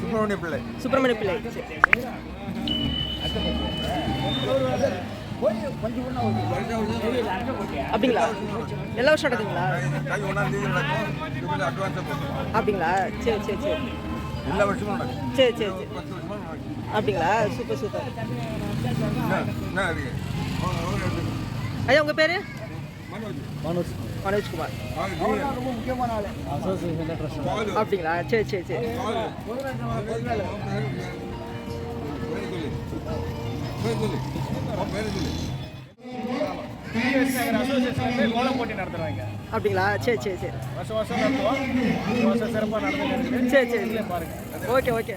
சுப்பிரமணிய பிள்ளை. சுப்பிரமணிய பிள்ளை. அப்படிங்களா? எல்லா வருஷம் போட்டுருவோம் அப்படிங்களா? சரி சரி சரி. எல்லா வருஷமும் நடக்கும். சரி சரி சரி. அப்படிங்களா? Super super. ஐயா உங்கள் பேர்? மனோஜ். மனோஜ்குமார். வாங்க, அப்படிங்களா? சரி சரி சரி. அப்படிங்களா? சரி சரி சரி. வருஷம் வருஷம் நடத்துவோம் வருஷம் சிறப்பாக நடந்து சரி சரி. பாருங்க okay okay.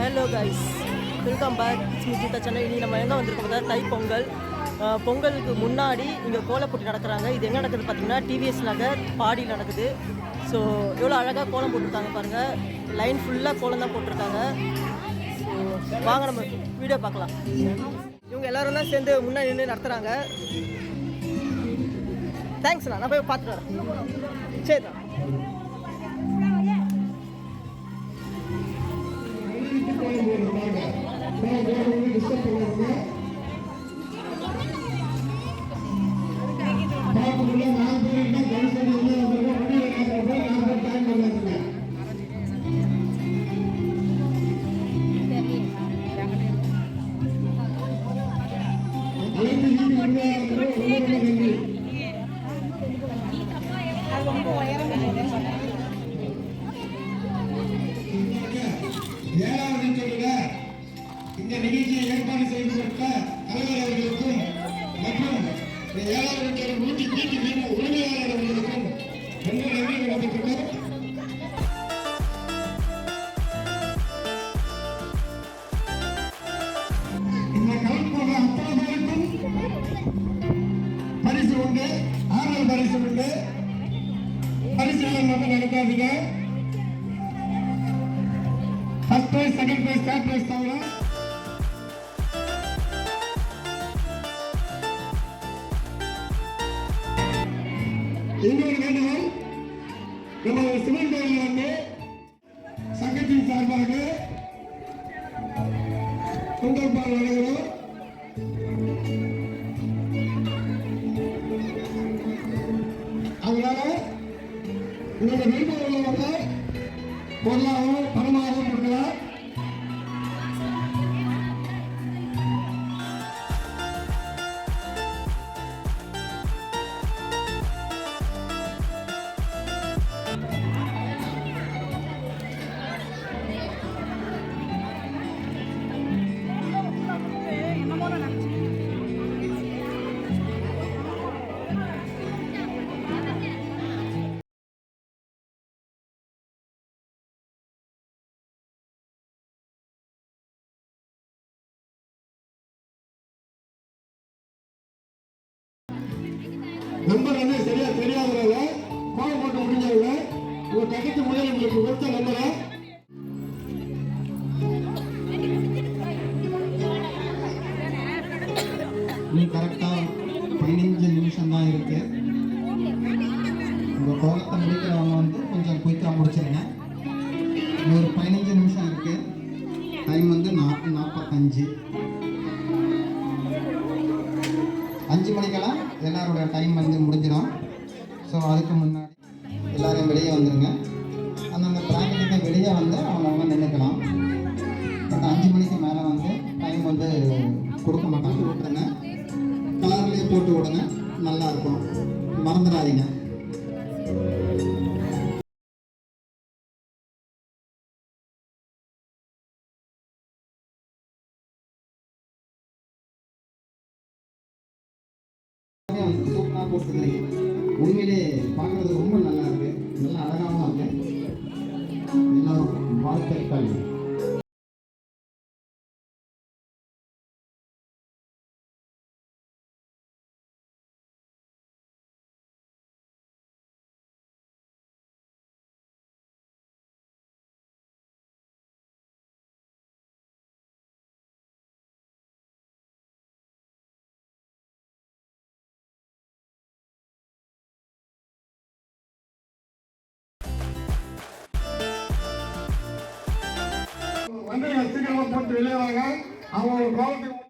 Hello guys welcome back Smijitha Chennai இனி நம்ம எங்கே வந்திருக்கோம் பார்த்தா தை பொங்கல் பொங்கலுக்கு முன்னாடி இங்கே கோலம் போட்டி நடக்கிறாங்க. இது எங்கே நடக்குது பார்த்தீங்கன்னா டிவிஎஸ் நகர் பாடி நடக்குது. ஸோ எவ்வளோ அழகாக கோலம் போட்டிருக்காங்க பாருங்கள் லைன் ஃபுல்லாக கோலம் தான் போட்டிருக்காங்க. ஸோ வாங்க நம்ம வீடியோ பார்க்கலாம். இவங்க எல்லோரும் தான் சேர்ந்து முன்னாடி நின்று நடத்துகிறாங்க தேங்க்ஸ்ண்ணா நான் போய் பார்த்துட்டு வரேன். சரிண்ணா ஏழாவது பரிசு எல்லாம் மட்டும் நடக்காதீங்க first prize second prize third prize தவிர இன்னொரு வேண்டுகோள் நம்ம நம்பர் வந்து சரியா தெரியாதவங்க கோலம் போட்டு முடிஞ்சவங்க உங்க பக்கத்து முதல் உங்களுக்கு கொடுத்த நம்பரை. நீ கரெக்டாக பதினஞ்சு நிமிஷம் தான் இருக்கு. உங்கள் கோலத்தை முடிக்கிறவங்க வந்து கொஞ்சம் குயிக்காக முடிச்சிருங்க. இன்னும் ஒரு பதினஞ்சு நிமிஷம் இருக்கு. டைம் வந்து நாற்பத்தஞ்சு அஞ்சு மணிக்கெல்லாம் எல்லாரோட டைம் வந்து முடிஞ்சிடும். ஸோ அதுக்கு முன்னாடி எல்லாரும் வெளியே வந்துடுங்க அந்தந்த பிராக்கெட்டுக்கு வெளியே வந்து அவங்கவுங்க நின்றுக்கலாம் பட் அஞ்சு மணிக்கு மேலே வந்து டைம் வந்து கொடுக்க மாட்டாங்க. விட்டுருங்க. கலர்லேயே போட்டு விடுங்க. நல்லா இருக்கும். மறந்துடாதீங்க. for the name. கோலம் போட்டு வெளியேவாங்க அவங்க கோலத்துக்கு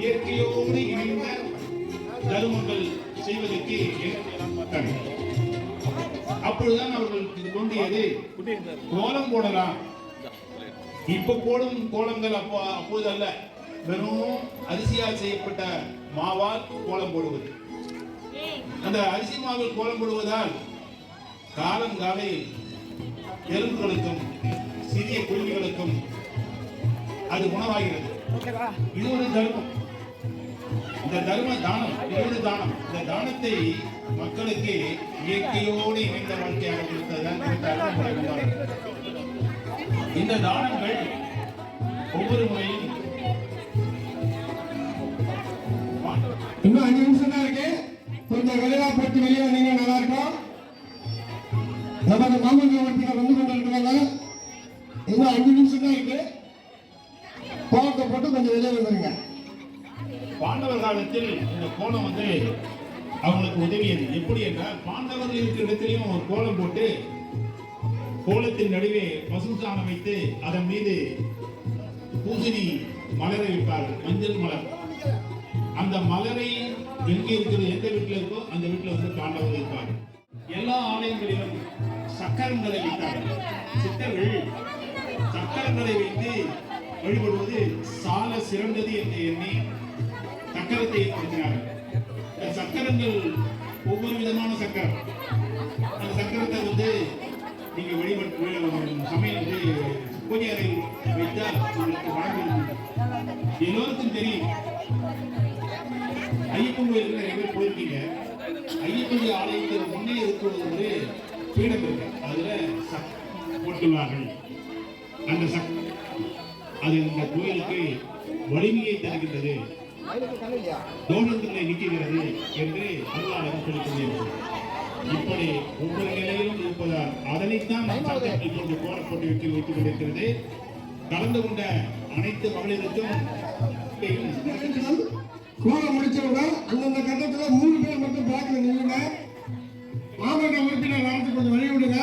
இயற்கையோடு இணைந்த தருமங்கள் செய்வதற்கு அப்பொழுதுதான் அவர்களுக்கு தோன்றியது. கோலம் போடலாம். இப்ப போடும் கோலங்கள் அப்போ அப்போது அல்ல. வெறும் அரிசியால் செய்யப்பட்ட மாவால் கோலம் போடுவது. அந்த அரிசி மாவில் கோலம் போடுவதால் காலம் காலையில் எறும்புகளுக்கும் சிறிய குருவிகளுக்கும் அது உணவாகிறது இது ஒரு தர்மம். இந்த தர்ம தானம் இது ஒரு தானம். இந்த தானத்தை மக்களுக்கு இயற்கையோடு இணைந்த வாழ்க்கையாக கொடுத்ததுதான் இந்த தானங்கள் ஒவ்வொரு முறையும் இன்னும் அஞ்சு நிமிஷம் தான் இருக்கு. கொஞ்சம் வெளியா போட்டு வெளியே வந்தீங்க நல்லா இருக்கும். நமது மாமன்ற இந்த கோலம் வந்து அவங்களுக்கு உதவியது. எப்படி என்றால் பாண்டவர்கள் இருக்கிற இடத்திலையும் ஒரு கோலம் போட்டு கோலத்தின் நடுவே பசு சாணம் வைத்து அதன் மீது பூசணி மலரை வைப்பார்கள். மஞ்சள் மலர். அந்த மலரை எங்க இருக்கிறது எந்த வீட்டில் இருக்கோ அந்த வீட்டில் வந்து பாண்டவர்கள் இருப்பார்கள். எல்லா ஆலயங்களிலும் சக்கரங்களை வைத்தார்கள். சித்தர்கள் சக்கரங்களை வைத்து வழிபடுவது சால சிறந்தது என்று எண்ணி சக்கரத்தை ஏற்படுத்தினார்கள் இந்த சக்கரங்கள் ஒவ்வொரு விதமான சக்கரம். அந்த சக்கரத்தை வந்து நீங்க வழிபட்டு சமையல் வந்து பூஜை அறையில் வைத்தால் உங்களுக்கு வழங்கும். எல்லோருக்கும் தெரியும். ஐயப்பன் கோயிலுக்கு நிறைய பேர் போயிருக்கீங்க. ஐயப்பன் ஆலயத்தில் முன்னே இருக்கிறது ஒரு பீடம் இருக்கு. அதில் சக் போட்டுள்ளார்கள். அந்த சக் அது இந்த கோயிலுக்கு வலிமையை தருகின்றது. தோஷங்களை நீக்குகிறது என்று அருளாளர் சொல்லிக் கொண்டிருக்கிறார் இப்படி ஒவ்வொரு நிலையிலும் இருப்பதால் அதனைத்தான் கோலப்பட்டு வைத்து வைத்துக் கொண்டிருக்கிறது கலந்து கொண்ட அனைத்து மகளிருக்கும் கோலம் முடிச்சவங்க அந்தந்த கட்டத்துல மூணு பேர் மட்டும் பேக்ல நில்லுங்க. மாவட்ட உறுப்பினர் நடத்து கொஞ்சம் வழி விடுங்க.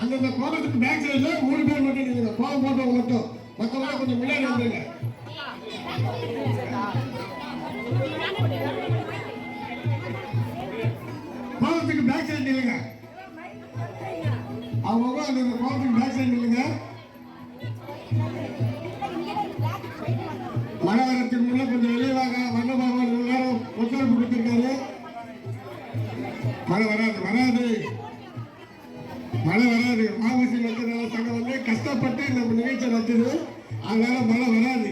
அந்தந்த கோலத்துக்கு பேக் சைடுல மூணு பேர் மட்டும் நில்லுங்க. கோலம் போட்டவங்க மட்டும். மற்றவங்க கொஞ்சம் முன்னாடி வந்துருங்க. கோலத்துக்கு பேக் சைடு நில்லுங்க அவங்க அந்த கோலத்துக்கு பேக் சைடு நில்லுங்க மழை வரத்துக்கு கொஞ்சம் வெளியவாக வாங்க. வண்ண பகவான் எல்லாரும் நேரம் ஒத்துழைப்பு கொடுத்திருக்காரு. மழை வராது வராது. மழை வராது. மாவசி மக்கள் சங்கம் வந்து கஷ்டப்பட்டு நம்ம நிகழ்ச்சி நடத்துது. அதனால மழை வராது.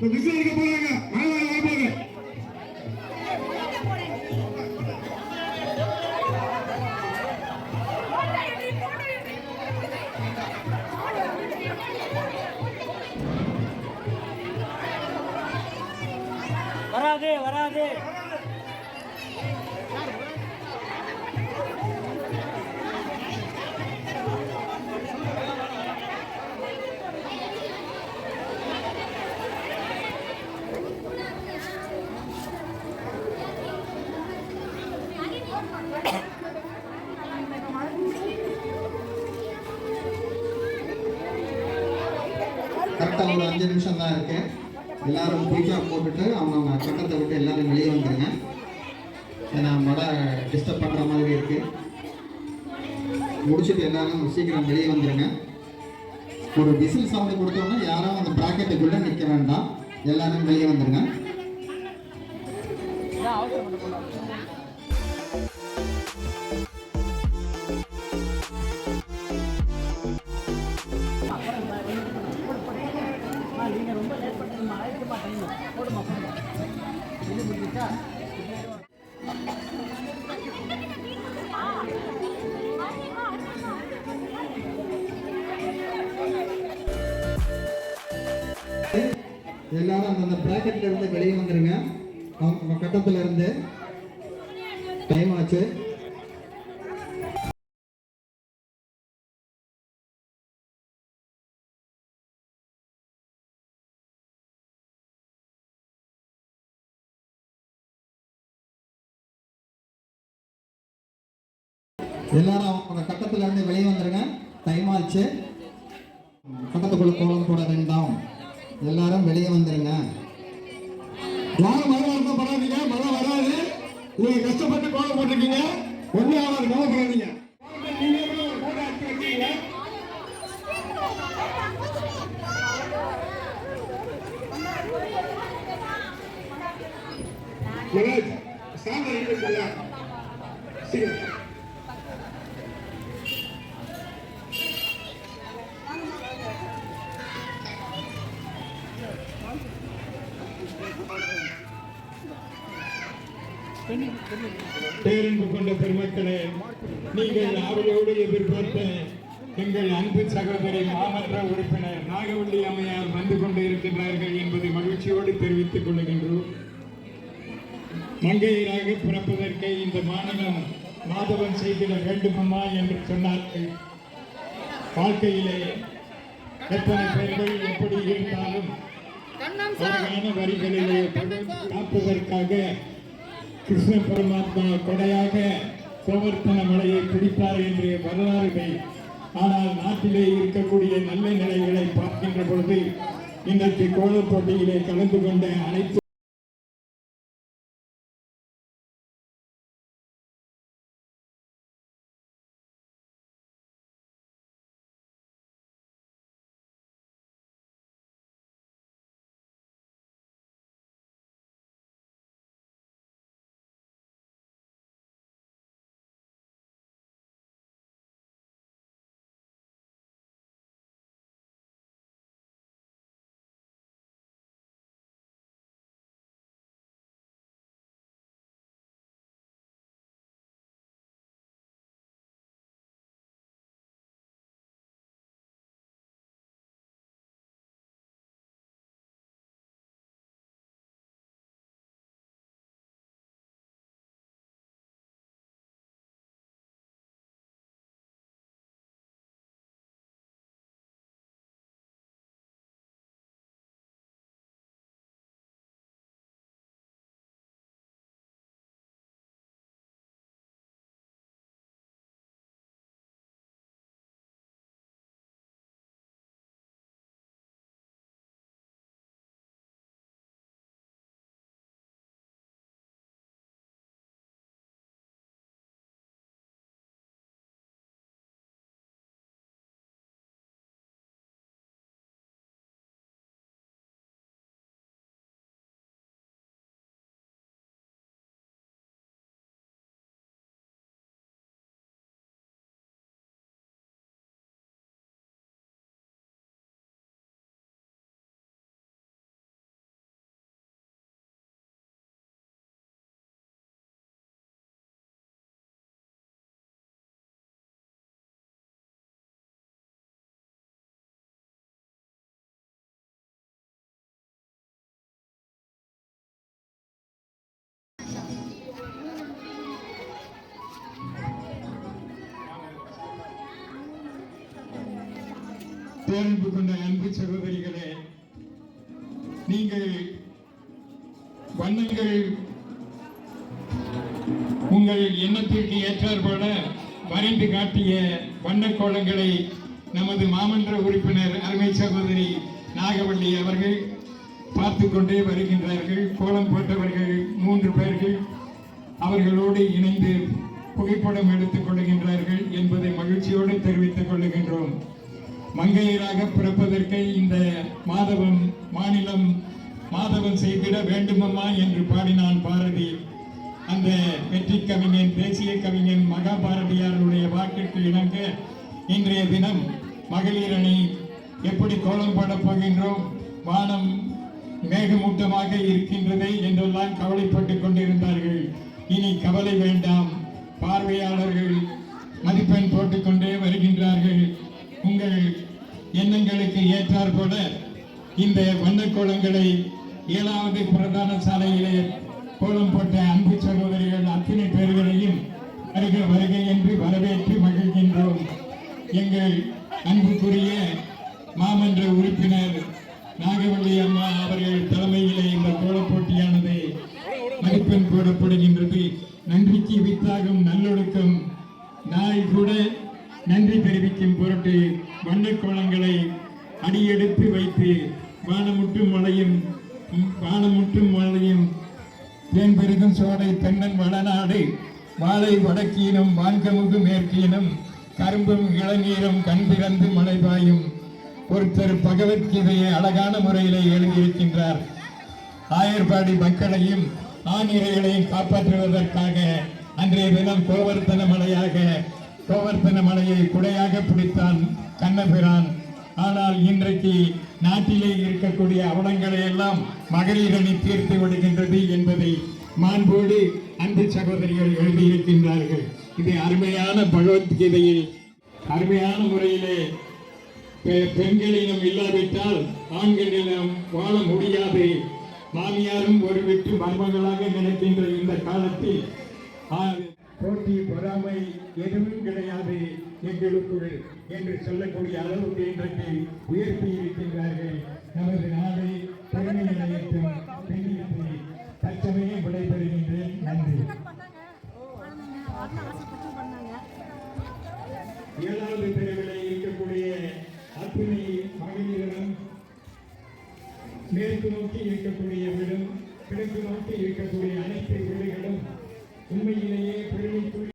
கொஞ்சம் அஞ்சு நிமிஷம் தான் இருக்கு. எல்லாரும் குயிக்காக போட்டுட்டு அவங்கவுங்க கட்டத்தை விட்டு எல்லாரும் வெளியே வந்துருங்க. ஏன்னா மழை டிஸ்டர்ப் பண்ணுற மாதிரி இருக்கு. முடிச்சுட்டு எல்லாரும் சீக்கிரம் வெளியே வந்துருங்க. ஒரு விசில் சவுண்டு கொடுத்தோம்னா யாரும் அந்த ப்ராக்கெட்டுக்குள்ளே நிற்க வேண்டாம். எல்லாரும் வெளியே வந்துருங்க. எல்லாரும் அந்தந்த பிராக்கெட்ல இருந்து வெளியே வந்துருங்க. அவங்க கட்டத்துல இருந்து. டைம் ஆச்சு. எல்லாரும் அவங்க கட்டத்துல இருந்து வெளியே வந்துருங்க டைம் ஆச்சு கட்டத்துக்குள்ள கோலம் போட வேண்டாம் எல்லாரும் வெளியே வந்துருங்க யாரும் மழை வருத்தப்படாதீங்க மழை வராது நீங்க கஷ்டப்பட்டு கோலம் போட்டிருக்கீங்க ஒன்னும் ஆகாது கவலைப்படாதீங்க நீங்க பெருமக்களே நீங்கள் ஆவலோடு எதிர்பார்த்த எங்கள் அன்பு சகோதரி மாமன்ற உறுப்பினர் நாகவள்ளி அம்மையார் வந்து கொண்டு இருக்கின்றார்கள் என்பதை மகிழ்ச்சியோடு தெரிவித்துக் கொள்கின்றோம். மங்கையராக பிறப்பதற்கு இந்த மாநிலம் மாதவன் செய்திட வேண்டுமம்மா என்று சொன்னார்கள். வாழ்க்கையிலே எத்தனை பெண்கள் எப்படி இருந்தாலும் அழகான வரிகளிலே காப்பதற்காக கிருஷ்ண பரமாத்மா கொடையாக கோவர்த்தன மலையை பிடித்தார் என்று வரலாறுகள் ஆனால் நாட்டிலே இருக்கக்கூடிய நல்ல நிலைகளை பார்க்கின்ற பொழுது இன்றைக்கு கோலப் போட்டியிலே கலந்து கொண்ட அனைத்து பேரன்பு கொண்ட அன்பு சகோதரிகளே நீங்கள் வண்ணங்கள் உங்கள் எண்ணத்திற்கு ஏற்றாற்போல வரைந்து காட்டிய வண்ண கோலங்களை நமது மாமன்ற உறுப்பினர் அருமை சகோதரி நாகவள்ளி அவர்கள் பார்த்து கொண்டே வருகின்றார்கள். கோலம் போட்டவர்கள் மூன்று பேர்கள் அவர்களோடு இணைந்து புகைப்படம் எடுத்துக் கொள்கின்றார்கள் என்பதை மகிழ்ச்சியோடு தெரிவித்துக் கொள்ளுகின்றோம். மங்கையராக பிறப்பதற்கு இந்த மாதவன் மாநிலம் மாதவன் செய்திட வேண்டுமம்மா என்று பாடினான் பாரதி. அந்த வெற்றி கவிஞன் தேசிய கவிஞன் மகாபாரதியாருடைய வாக்கிற்கு இணங்க இன்றைய தினம் மகளிர் அணி எப்படி கோலம் போடப் போகின்றோம் வானம் மேகமூட்டமாக இருக்கின்றதே என்றெல்லாம் கவலைப்பட்டுக் கொண்டிருந்தார்கள். இனி கவலை வேண்டாம் பார்வையாளர்கள் மதிப்பெண் போட்டுக்கொண்டே வருகின்றார்கள். உங்கள் எண்ணங்களுக்கு ஏற்றார் போல இந்த வண்ணக்கோலங்களை ஏழாவது பிரதான சாலையிலே கோலம் போட்ட அன்பு சகோதரிகள் அத்தனை பேர்களையும் வருக வருகை என்று வரவேற்று மகிழ்கின்றோம். எங்கள் அன்புக்குரிய மாமன்ற உறுப்பினர் நாகவள்ளி அம்மா அவர்கள் தலைமையிலே இந்த கோலப்போட்டியானது மதிப்பெண் போடப்படுகின்றது. நன்றிக்கு வித்தாகும் நல்லொழுக்கம். நாள் கூட நன்றி தெரிவிக்கும் பொருட்டு வண்ணக் கோலங்களை அடியெடுத்து வைத்து வானமுட்டும் மழையும் வானமுட்டும் மழையும் தேன்பெருகும் சோலை தென்னன் வடநாடு வாழை வடக்கீனும் வான்கமுகு மேற்கீனும் கரும்பும் இளநீரும் கண் திறந்து மழை பாயும். ஒருத்தர் பகவத்கீதையை அழகான முறையிலே எழுதியிருக்கின்றார். ஆயர்பாடி மக்களையும் ஆணிரைகளையும் காப்பாற்றுவதற்காக அன்றைய தினம் கோவர்த்தன மலையாக கோவர்த்தன மலையை குடையாக பிடித்தான் கண்ணபிரான். ஆனால் இன்றைக்கு நாட்டிலே இருக்கக்கூடிய அவலங்களை எல்லாம் மகளிர் அணி தீர்த்து விடுகின்றது என்பதை மாண்போடு அன்பு சகோதரிகள் எழுதியிருக்கின்றார்கள். இது அருமையான பகவத்கீதையில் அருமையான முறையிலே பெ- பெண்களிடம் இல்லாவிட்டால் ஆண்களிடம் வாழ முடியாது. மாமியாரும் ஒரு விட்டு மருமகளாக நினைக்கின்ற இந்த காலத்தில் ஆ, போட்டி பொறாமை எதுவும் கிடையாது எங்களுக்குள் என்று சொல்லக்கூடிய அளவுக்கு இன்றைக்கு உயர்த்தி இருக்கின்றார்கள். நமது நாடு பெருமை நிலையத்தும் பெண்ணியத்தை தற்சமயம் விடைபெறுகின்றேன். நன்றி. ஏழாவது பிரிவிலே இருக்கக்கூடிய அத்துணை மகளிரிடம் மேற்கு நோக்கி இருக்கக்கூடிய வீடும் கிழக்கு நோக்கி இருக்கக்கூடிய அனைத்து வீடுகளும் உண்மையிலேயே பெருமைக்குரிய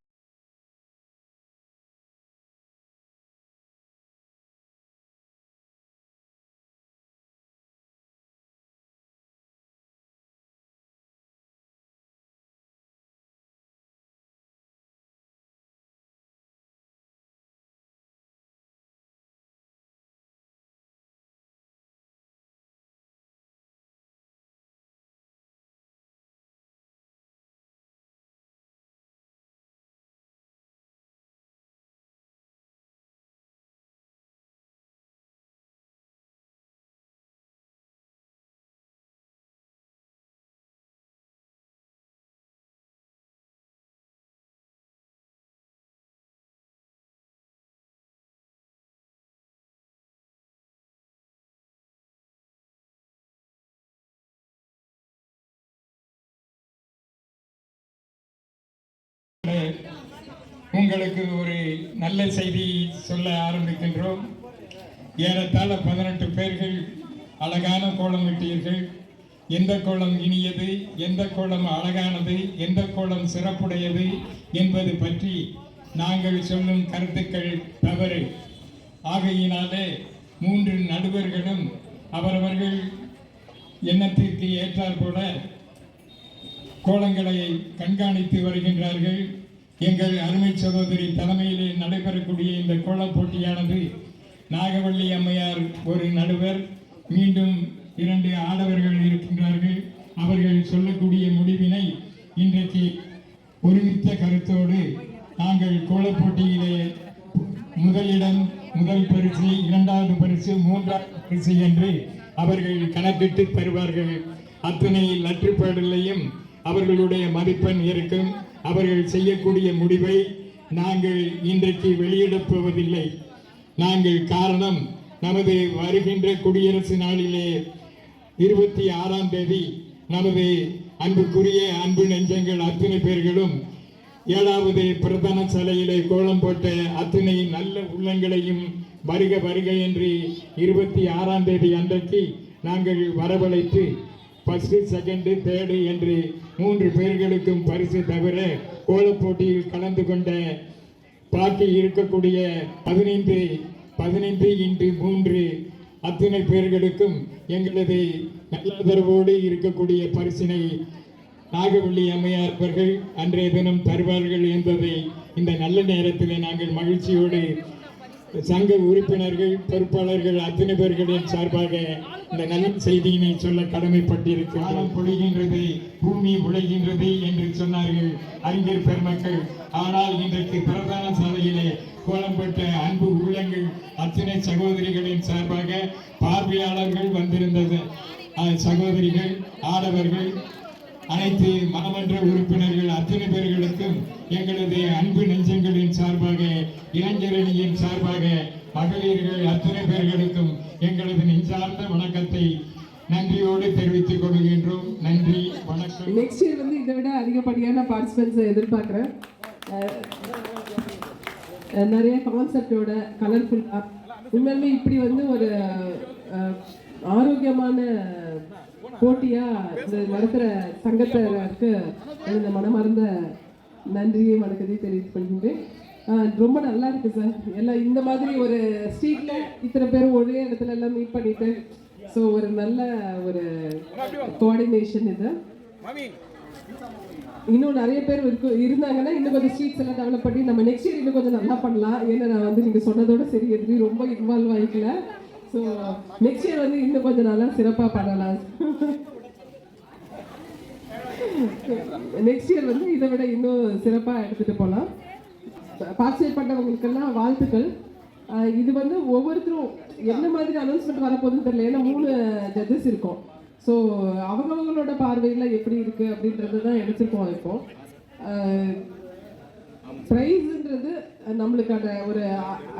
உங்களுக்கு ஒரு நல்ல செய்தி சொல்ல ஆரம்பிக்கின்றோம். ஏறத்தாழ பதினெட்டு பேர்கள் அழகான கோலம் விட்டீர்கள் எந்த கோலம் இனியது எந்த கோலம் அழகானது எந்த கோலம் சிறப்புடையது என்பது பற்றி நாங்கள் சொல்லும் கருத்துக்கள் தவறு. ஆகையினாலே மூன்று நடுவர்களும் அவரவர்கள் எண்ணத்திற்கு ஏற்றாற்போல கோலங்களை கண்காணித்து வருகின்றார்கள். எங்கள் அருமை சகோதரி தலைமையிலே நடைபெறக்கூடிய இந்த கோலப் போட்டியானது நாகவள்ளி அம்மையார் ஒரு நடுவர். மீண்டும் இரண்டு ஆடவர்கள் இருக்கின்றார்கள். அவர்கள் சொல்லக்கூடிய முடிவினை இன்றைக்கு ஒருமித்த கருத்தோடு நாங்கள் கோலப் போட்டியிலே முதலிடம் முதல் பரிசு இரண்டாவது பரிசு மூன்றாவது பரிசு என்று அவர்கள் கணக்கிட்டு தருவார்கள். அத்தனை லற்றுப்பாடுகளையும் அவர்களுடைய மதிப்பெண் இருக்கும். அவர்கள் செய்யக்கூடிய முடிவை நாங்கள் இன்றைக்கு வெளியிடப்போவதில்லை. நாங்கள் காரணம் நமது வருகின்ற குடியரசு நாளிலே இருபத்தி ஆறாம் தேதி நமது அன்புக்குரிய அன்பு நெஞ்சங்கள் அத்தனை பேர்களும் ஏழாவது பிரதான சாலையிலே கோலம் போட்ட அத்தனை நல்ல உள்ளங்களையும் வருக வருக என்று இருபத்தி ஆறாம் தேதி அன்றைக்கு நாங்கள் வரவழைத்து ஃபஸ்ட்டு செகண்டு தேர்டு என்று மூன்று பேர்களுக்கும் பரிசு தவிர கோலப் போட்டியில் கலந்து கொண்ட பாக்கி இருக்கக்கூடிய பதினைந்து பதினைந்து இன்று மூன்று அத்தனை பேர்களுக்கும் எங்களது நல்லதரவோடு இருக்கக்கூடிய பரிசினை நாகவள்ளி அம்மையார் அவர்கள் அன்றைய தினம் தருவார்கள் என்பதை இந்த நல்ல நேரத்தில் நாங்கள் மகிழ்ச்சியோடு சங்க உறுப்பினர்கள் பொறுப்பாளர்கள் அத்தனை பேர்களின் சார்பாக இந்த நல்ல செய்தியினை சொல்ல கடமைப்பட்டிருக்கிறோம் பொழிகின்றது பூமி உழைகின்றது என்று சொன்னார்கள் அறிஞர் பெருமக்கள். ஆனால் இன்றைக்கு பிரதான சாலையிலே கோலம்பட்ட அன்பு உள்ளங்கள் அத்தனை சகோதரிகளின் சார்பாக பார்வையாளர்கள் வந்திருந்தது. சகோதரிகள் ஆடவர்கள் அனைத்து மாமன்ற உறுப்பினர்கள் அத்தனை பேர்களுக்கும் எங்களது அன்பு நெஞ்சங்களின் சார்பாக இளைஞரணியின் சார்பாக மகளிர்கள் அத்தனை பேர்களுக்கும் எங்களது நெஞ்சார்ந்த வணக்கத்தை நன்றியோடு தெரிவித்துக் கொள்கின்றோம். நன்றி வணக்கம். நெக்ஸ்ட் இயர் வந்து இதை விட அதிகப்படியான பார்ட்டிசிபென்ட்ஸை எதிர்பார்க்குறேன். அஹ் நிறைய கான்செப்டோட கலர்ஃபுல்லாக உண்மையுமே இப்படி வந்து ஒரு அஹ், ஆரோக்கியமான போட்டியாக இந்த நடத்துகிற சங்கத்தினருக்கு இந்த மனமார்ந்த நன்றியை வணக்கத்தை தெரிவித்துக் ரொம்ப நல்லா இருக்கு சார். எல்லாம் இந்த மாதிரி ஒரு ஸ்ட்ரீட்ல இத்தனை பேரும் ஒரே இடத்துல எல்லாம் மீட் பண்ணிட்டு ஸோ ஒரு நல்ல ஒரு கோஆர்டினேஷன் இது. இன்னும் நிறைய பேர் இருக்கு இருந்தாங்கன்னா இன்னும் கொஞ்சம் ஸ்ட்ரீட்ஸ் எல்லாம் டெவலப் பண்ணி நம்ம நெக்ஸ்ட் இயர் இன்னும் கொஞ்சம் நல்லா பண்ணலாம். ஏன்னா நான் வந்து நீங்க சொன்னதோட சரி எதுவும் ரொம்ப இன்வால்வ் ஆகிக்கல ஸோ நெக்ஸ்ட் இயர் வந்து இன்னும் கொஞ்சம் நல்லா சிறப்பாக பண்ணலாம். நெக்ஸ்ட் இயர் வந்து இதை விட இன்னும் சிறப்பாக எடுத்துகிட்டு போகலாம் பார்ட்டிசிபேட் பண்ணவங்களுக்கெல்லாம் வாழ்த்துக்கள். இது வந்து ஒவ்வொருத்தரும் என்ன மாதிரி அனௌன்ஸ்மெண்ட் வரப்போகுதுன்னு தெரியல. ஏன்னா மூணு ஜட்ஜஸ் இருக்கும். ஸோ அவங்கவங்களோட பார்வையில் எப்படி இருக்குது அப்படின்றது தான் எடுத்துருக்கோம் இப்போ. ப்ரைஸுன்றது நம்மளுக்கான ஒரு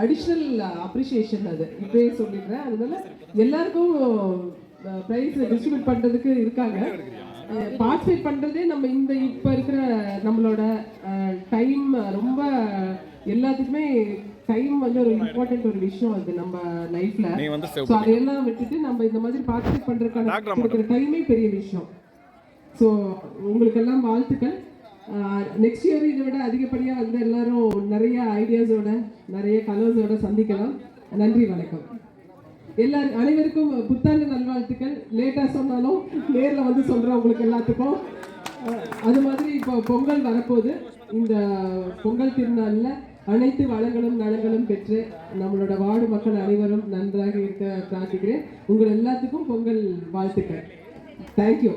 அடிஷ்னல் அப்ரிஷியேஷன் அது. இப்பயே சொல்லிடுறேன். அதனால எல்லாருக்கும் ப்ரைஸ் டிஸ்ட்ரிபியூட் பண்ணுறதுக்கு இருக்காங்க. பார்ட்டிசிபேட் பண்ணுறதே நம்ம இந்த இப்போ இருக்கிற நம்மளோட டைம் ரொம்ப எல்லாத்துக்குமே டைம் வந்து ஒரு இம்பார்ட்டன்ட் ஒரு விஷயம் அது நம்ம லைஃப்ல ஸோ அதையெல்லாம் விட்டுட்டு நம்ம இந்த மாதிரி பார்ட்டிசிபேட் பண்ணுறதுக்கான டைமே பெரிய விஷயம். ஸோ உங்களுக்கெல்லாம் வாழ்த்துக்கள். நெக்ஸ்ட் இயர் இதை விட அதிகப்படியாக வந்து எல்லாரும் நிறைய ஐடியாஸோட நிறைய கலர்ஸோட சந்திக்கலாம். நன்றி வணக்கம். எல்லா அனைவருக்கும் புத்தாண்டு நல்வாழ்த்துக்கள். லேட்டாக சொன்னாலும் நேரில் வந்து சொல்கிறேன் உங்களுக்கு எல்லாத்துக்கும். அது மாதிரி இப்போ பொங்கல் வரப்போகுது. இந்த பொங்கல் திருநாளில் அனைத்து வளங்களும் நலங்களும் பெற்று நம்மளோட வார்டு மக்கள் அனைவரும் நன்றாக இருக்க பிரார்த்திக்கிறேன். உங்கள் எல்லாத்துக்கும் பொங்கல் வாழ்த்துக்கள். தேங்க்யூ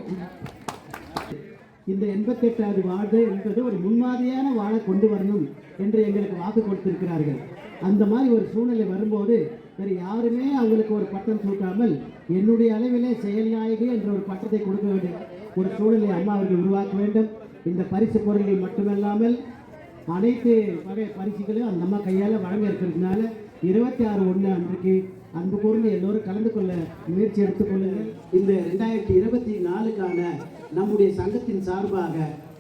இந்த எண்பத்தெட்டாவது வார்டு என்பது ஒரு முன்மாதிரியான வாழை கொண்டு வரணும் என்று எங்களுக்கு வாக்கு கொடுத்திருக்கிறார்கள். அந்த மாதிரி ஒரு சூழ்நிலை வரும்போது வேறு யாருமே அவங்களுக்கு ஒரு பட்டம் சூட்டாமல் என்னுடைய அளவிலே செயல்நாயகி என்ற ஒரு பட்டத்தை கொடுக்க வேண்டும் ஒரு சூழ்நிலை அம்மா அவர்கள் உருவாக்க வேண்டும். இந்த பரிசு பொருள்கள் மட்டுமல்லாமல் அனைத்து வகை பரிசுகளையும் அந்த அம்மா கையால் வழங்க இருக்கிறதுனால இருபத்தி ஆறு ஒன்று அன்றைக்கு அன்பு கூர்ந்து எல்லோரும் கலந்து கொள்ள முயற்சி எடுத்துக்கொள்ளுங்கள் இந்த ரெண்டாயிரத்தி இருபத்தி நாலுக்கான நம்முடைய சங்கத்தின் சார்பாக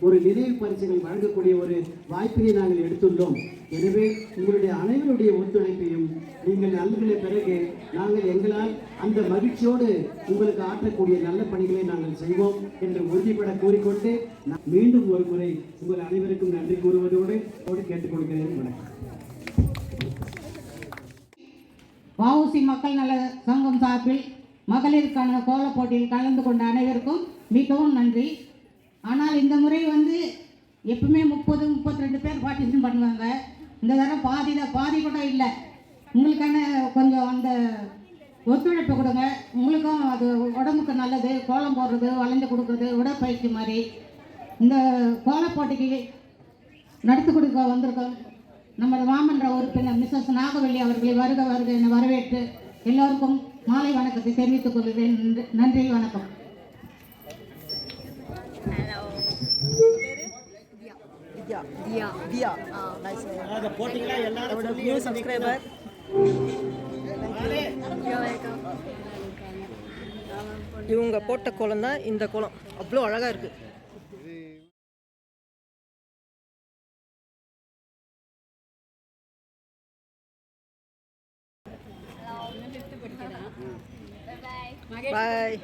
ஒரு நினைவு பரிசுகள் வழங்கக்கூடிய ஒரு வாய்ப்பினை நாங்கள் எடுத்துள்ளோம். எனவே உங்களுடைய அனைவருடைய ஒத்துழைப்பையும் நீங்கள் நல்கின பிறகு நாங்கள் எங்களால் அந்த மகிழ்ச்சியோடு உங்களுக்கு ஆற்றக்கூடிய நல்ல பணிகளை நாங்கள் செய்வோம் என்று உறுதிப்பட கூறிக்கொண்டு மீண்டும் ஒரு முறை உங்கள் அனைவருக்கும் நன்றி கூறுவதோடு கேட்டுக்கொள்கிறேன். வணக்கம். வவுசி மக்கள் நல சங்கம் சார்பில் மகளிருக்கான கோலப் போட்டியில் கலந்து கொண்ட அனைவருக்கும் மிகவும் நன்றி. ஆனால் இந்த முறை வந்து எப்பவுமே முப்பது முப்பத்தி ரெண்டு பேர் பார்ட்டிசிபேட் பண்ணுவாங்க. இந்த தடவை பாதி தான் பாதி கூட இல்லை. உங்களுக்கான கொஞ்சம் அந்த ஒத்துழைப்பு கொடுங்க. உங்களுக்கும் அது உடம்புக்கு நல்லது கோலம் போடுறது வளைஞ்சு கொடுக்குறது உடற்பயிற்சி மாதிரி. இந்த கோலப் போட்டிக்கு நடத்தி கொடுக்க வந்திருக்கோம். நமது மாமன்ற உறுப்பினர் மிஸ்ஸஸ் நாகவல்லி அவர்களை வருக வருக என வரவேற்று எல்லோருக்கும் மாலை வணக்கத்தை தெரிவித்துக் கொள்கிறேன். நன்றி- நன்றி வணக்கம். தியா தியா இவங்க போட்ட குளம் தான் இந்த குளம். அவ்வளோ அழகாக இருக்குது பாய்